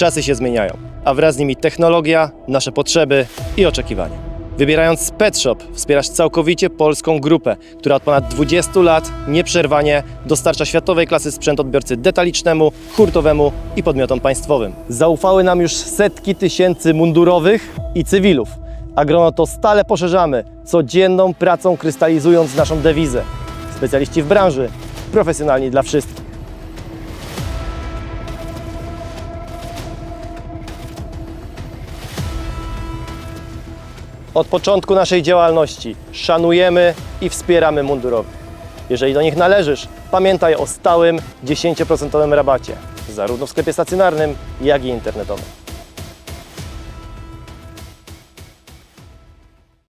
Czasy się zmieniają, a wraz z nimi technologia, nasze potrzeby i oczekiwania. Wybierając Pet Shop wspierasz całkowicie polską grupę, która od ponad 20 lat nieprzerwanie dostarcza światowej klasy sprzęt odbiorcy detalicznemu, hurtowemu i podmiotom państwowym. Zaufały nam już setki tysięcy mundurowych i cywilów. A grono to stale poszerzamy, codzienną pracą krystalizując naszą dewizę. Specjaliści w branży, profesjonalni dla wszystkich. Od początku naszej działalności szanujemy i wspieramy mundurowych. Jeżeli do nich należysz, pamiętaj o stałym 10% rabacie, zarówno w sklepie stacjonarnym, jak i internetowym.